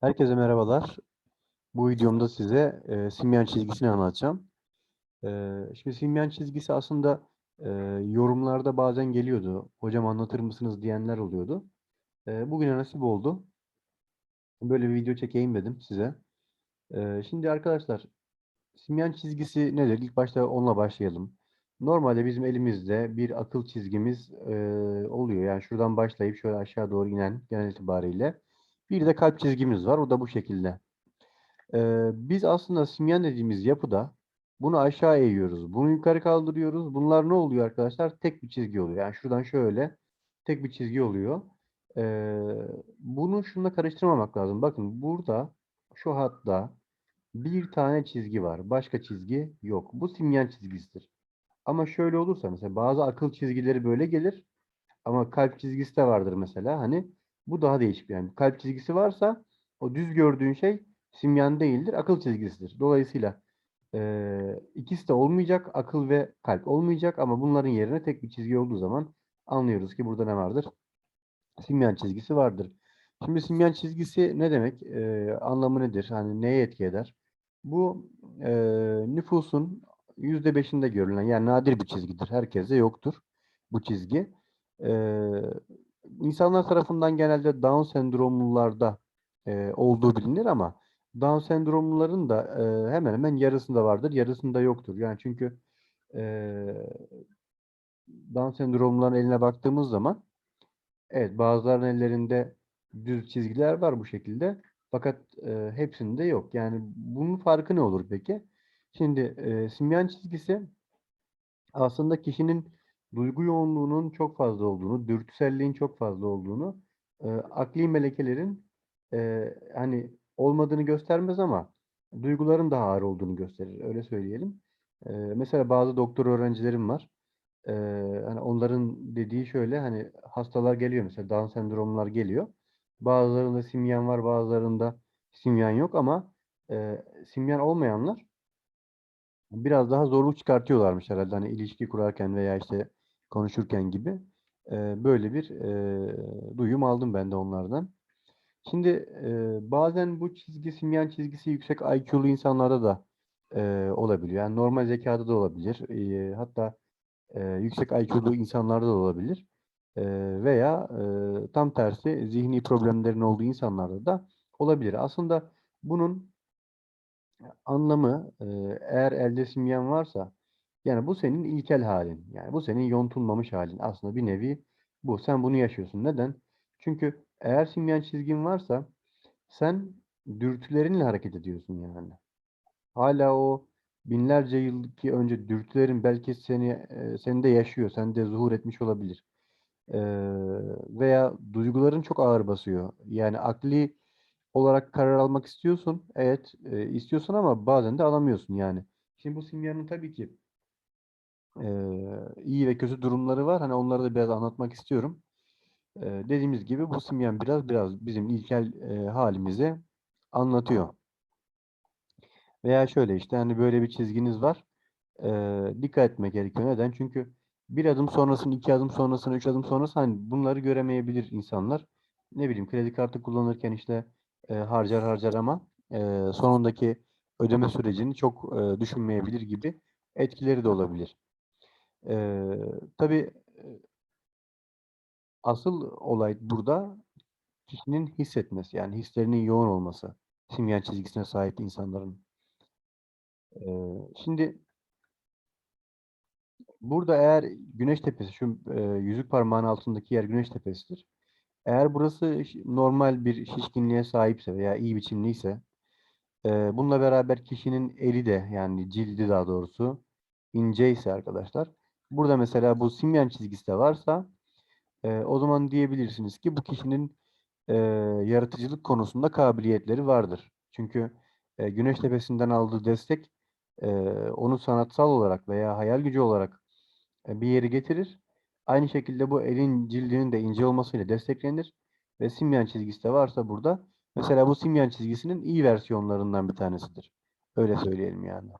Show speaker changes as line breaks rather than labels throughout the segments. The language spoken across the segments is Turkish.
Herkese merhabalar. Bu videomda size e, simyan çizgisini anlatacağım. E, şimdi simyan çizgisi aslında e, yorumlarda bazen geliyordu. Hocam anlatır mısınız diyenler oluyordu. E, bugüne nasip oldu. Böyle bir video çekeyim dedim size. E, şimdi arkadaşlar simyan çizgisi nedir? İlk başta onunla başlayalım. Normalde bizim elimizde bir akıl çizgimiz e, oluyor. Yani şuradan başlayıp şöyle aşağı doğru inen genel itibariyle. Bir de kalp çizgimiz var. O da bu şekilde. Ee, biz aslında simyan dediğimiz yapıda bunu aşağı eğiyoruz. Bunu yukarı kaldırıyoruz. Bunlar ne oluyor arkadaşlar? Tek bir çizgi oluyor. Yani şuradan şöyle tek bir çizgi oluyor. Ee, bunu şununla karıştırmamak lazım. Bakın burada şu hatta bir tane çizgi var. Başka çizgi yok. Bu simyan çizgisidir. Ama şöyle olursa mesela bazı akıl çizgileri böyle gelir. Ama kalp çizgisi de vardır mesela. Hani bu daha değişik yani. Kalp çizgisi varsa o düz gördüğün şey simyan değildir, akıl çizgisidir. Dolayısıyla e, ikisi de olmayacak, akıl ve kalp olmayacak ama bunların yerine tek bir çizgi olduğu zaman anlıyoruz ki burada ne vardır? Simyan çizgisi vardır. Şimdi simyan çizgisi ne demek? E, anlamı nedir? Hani neye etki eder? Bu e, nüfusun yüzde beşinde görülen yani nadir bir çizgidir. Herkeste yoktur bu çizgi. E, insanlar tarafından genelde Down sendromlularda e, olduğu bilinir ama Down sendromluların da e, hemen hemen yarısında vardır, yarısında yoktur. Yani çünkü e, Down sendromluların eline baktığımız zaman evet bazılarının ellerinde düz çizgiler var bu şekilde. Fakat e, hepsinde yok. Yani bunun farkı ne olur peki? Şimdi e, simyan çizgisi aslında kişinin duygu yoğunluğunun çok fazla olduğunu, dürtüselliğin çok fazla olduğunu, e, akli melekelerin e, hani olmadığını göstermez ama duyguların daha ağır olduğunu gösterir. Öyle söyleyelim. E, mesela bazı doktor öğrencilerim var. E, hani onların dediği şöyle hani hastalar geliyor mesela Down sendromlar geliyor. Bazılarında simyan var, bazılarında simyan yok ama e, simyan olmayanlar biraz daha zorluk çıkartıyorlarmış herhalde hani ilişki kurarken veya işte konuşurken gibi. Böyle bir duyum aldım ben de onlardan. Şimdi bazen bu çizgi simyan çizgisi yüksek IQ'lu insanlarda da olabiliyor. Yani normal zekada da olabilir. Hatta yüksek IQ'lu insanlarda da olabilir. Veya tam tersi zihni problemlerin olduğu insanlarda da olabilir. Aslında bunun anlamı eğer elde simyan varsa yani bu senin ilkel halin. Yani bu senin yontulmamış halin. Aslında bir nevi bu. Sen bunu yaşıyorsun. Neden? Çünkü eğer simyan çizgin varsa sen dürtülerinle hareket ediyorsun yani. Hala o binlerce yıllık önce dürtülerin belki seni e, sende yaşıyor, sende zuhur etmiş olabilir. E, veya duyguların çok ağır basıyor. Yani akli olarak karar almak istiyorsun. Evet, e, istiyorsun ama bazen de alamıyorsun yani. Şimdi bu simyanın tabii ki e, iyi ve kötü durumları var. Hani onları da biraz anlatmak istiyorum. E, dediğimiz gibi bu simyan biraz biraz bizim ilkel e, halimizi anlatıyor. Veya şöyle işte hani böyle bir çizginiz var. E, dikkat etmek gerekiyor. Neden? Çünkü bir adım sonrasını, iki adım sonrasını, üç adım sonrasını hani bunları göremeyebilir insanlar. Ne bileyim kredi kartı kullanırken işte e, harcar harcar ama e, sonundaki ödeme sürecini çok e, düşünmeyebilir gibi etkileri de olabilir. E, tabii asıl olay burada kişinin hissetmesi yani hislerinin yoğun olması simyan çizgisine sahip insanların. E, şimdi burada eğer güneş tepesi şu e, yüzük parmağının altındaki yer güneş tepesidir. Eğer burası normal bir şişkinliğe sahipse veya iyi biçimliyse e, bununla beraber kişinin eli de yani cildi daha doğrusu inceyse arkadaşlar burada mesela bu simyan çizgisi de varsa e, o zaman diyebilirsiniz ki bu kişinin e, yaratıcılık konusunda kabiliyetleri vardır. Çünkü e, güneş tepesinden aldığı destek e, onu sanatsal olarak veya hayal gücü olarak e, bir yere getirir. Aynı şekilde bu elin cildinin de ince olmasıyla desteklenir. Ve simyan çizgisi de varsa burada. Mesela bu simyan çizgisinin iyi versiyonlarından bir tanesidir. Öyle söyleyelim yani.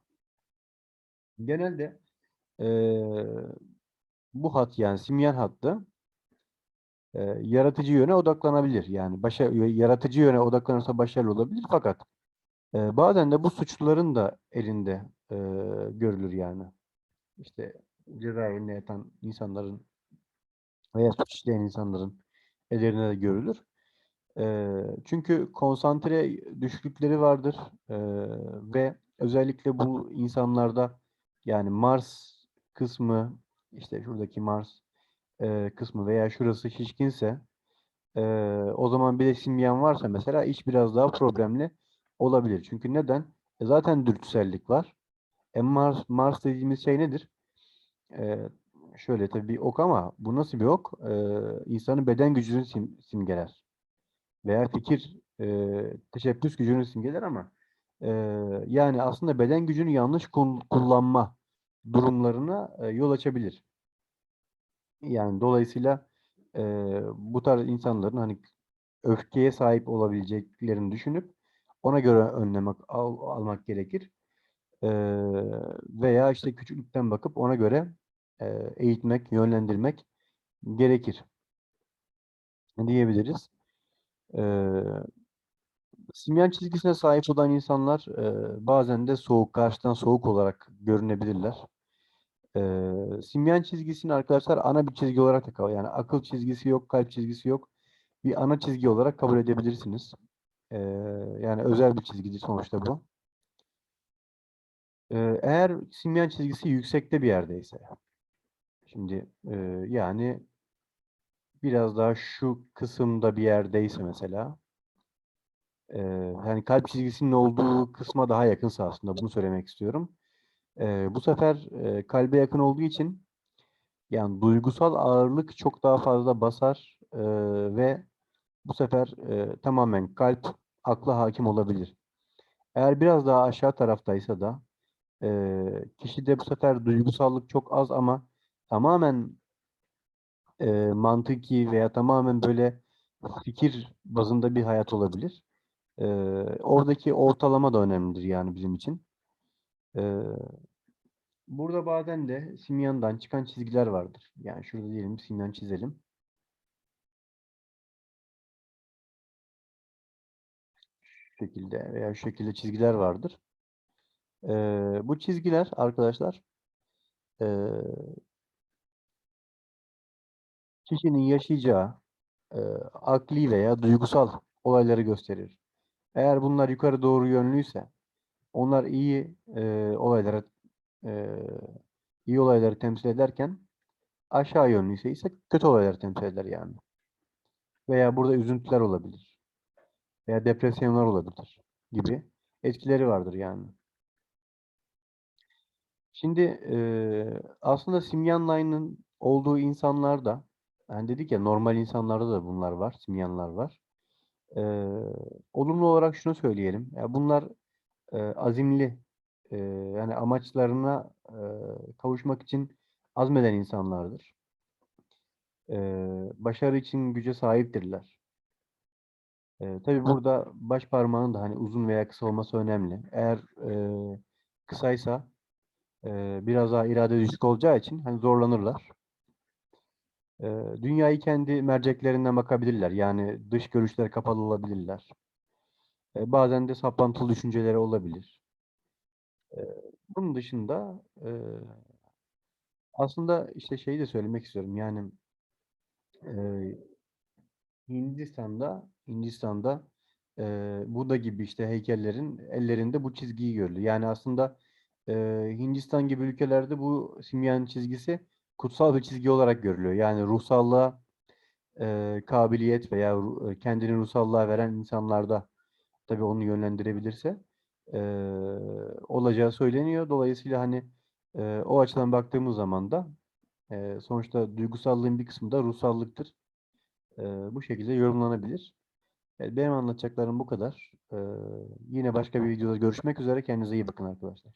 Genelde e, bu hat yani simyan hattı e, yaratıcı yöne odaklanabilir. Yani başa, yaratıcı yöne odaklanırsa başarılı olabilir fakat e, bazen de bu suçluların da elinde e, görülür yani. İşte cezaevinde yatan insanların veya suç işleyen insanların ellerine de görülür. E, çünkü konsantre düşüklükleri vardır e, ve özellikle bu insanlarda yani Mars kısmı işte şuradaki Mars e, kısmı veya şurası şişkinse e, o zaman bir de simyan varsa mesela iş biraz daha problemli olabilir. Çünkü neden? E, zaten dürtüsellik var. E Mars, Mars dediğimiz şey nedir? E, şöyle tabii bir ok ama bu nasıl bir ok? E, insanın beden gücünü sim, simgeler. Veya fikir e, teşebbüs gücünü simgeler ama e, yani aslında beden gücünü yanlış kul- kullanma durumlarına e, yol açabilir. Yani dolayısıyla e, bu tarz insanların hani öfkeye sahip olabileceklerini düşünüp ona göre önlem al, almak gerekir. E, veya işte küçüklükten bakıp ona göre e, eğitmek, yönlendirmek gerekir diyebiliriz. E, simyan çizgisine sahip olan insanlar e, bazen de soğuk, karşıdan soğuk olarak görünebilirler. Ee, simyan çizgisini arkadaşlar ana bir çizgi olarak da kabul. Yani akıl çizgisi yok, kalp çizgisi yok. Bir ana çizgi olarak kabul edebilirsiniz. Ee, yani özel bir çizgidir sonuçta bu. Ee, eğer simyan çizgisi yüksekte bir yerdeyse, şimdi e, yani biraz daha şu kısımda bir yerdeyse mesela, e, yani kalp çizgisinin olduğu kısma daha yakınsa aslında bunu söylemek istiyorum. E, bu sefer e, kalbe yakın olduğu için yani duygusal ağırlık çok daha fazla basar e, ve bu sefer e, tamamen kalp akla hakim olabilir. Eğer biraz daha aşağı taraftaysa da e, kişide bu sefer duygusallık çok az ama tamamen e, mantıki veya tamamen böyle fikir bazında bir hayat olabilir. E, oradaki ortalama da önemlidir yani bizim için. E, Burada bazen de simyandan çıkan çizgiler vardır. Yani şurada diyelim simyan çizelim. Şu şekilde veya şu şekilde çizgiler vardır. Ee, bu çizgiler arkadaşlar e, kişinin yaşayacağı e, akli veya duygusal olayları gösterir. Eğer bunlar yukarı doğru yönlüyse onlar iyi e, olaylara e, iyi olayları temsil ederken aşağı yönlüyse ise kötü olayları temsil eder yani. Veya burada üzüntüler olabilir. Veya depresyonlar olabilir gibi etkileri vardır yani. Şimdi e, aslında Simyan Line'ın olduğu insanlarda yani dedik ya normal insanlarda da bunlar var, simyanlar var. E, olumlu olarak şunu söyleyelim. Ya bunlar e, azimli e, yani amaçlarına e, kavuşmak için azmeden insanlardır. E, başarı için güce sahiptirler. E, tabii burada baş parmağının da hani uzun veya kısa olması önemli. Eğer e, kısaysa e, biraz daha irade düşük olacağı için hani zorlanırlar. Dünyayı kendi merceklerinden bakabilirler. Yani dış görüşler kapalı olabilirler. Bazen de saplantılı düşünceleri olabilir. Bunun dışında aslında işte şeyi de söylemek istiyorum. Yani Hindistan'da Hindistan'da Buda gibi işte heykellerin ellerinde bu çizgiyi görülür. Yani aslında Hindistan gibi ülkelerde bu simyan çizgisi kutsal bir çizgi olarak görülüyor. Yani ruhsallığa e, kabiliyet veya ru- kendini ruhsallığa veren insanlarda tabii onu yönlendirebilirse e, olacağı söyleniyor. Dolayısıyla hani e, o açıdan baktığımız zaman da e, sonuçta duygusallığın bir kısmı da ruhsallıktır. E, bu şekilde yorumlanabilir. Evet, benim anlatacaklarım bu kadar. E, yine başka bir videoda görüşmek üzere. Kendinize iyi bakın arkadaşlar.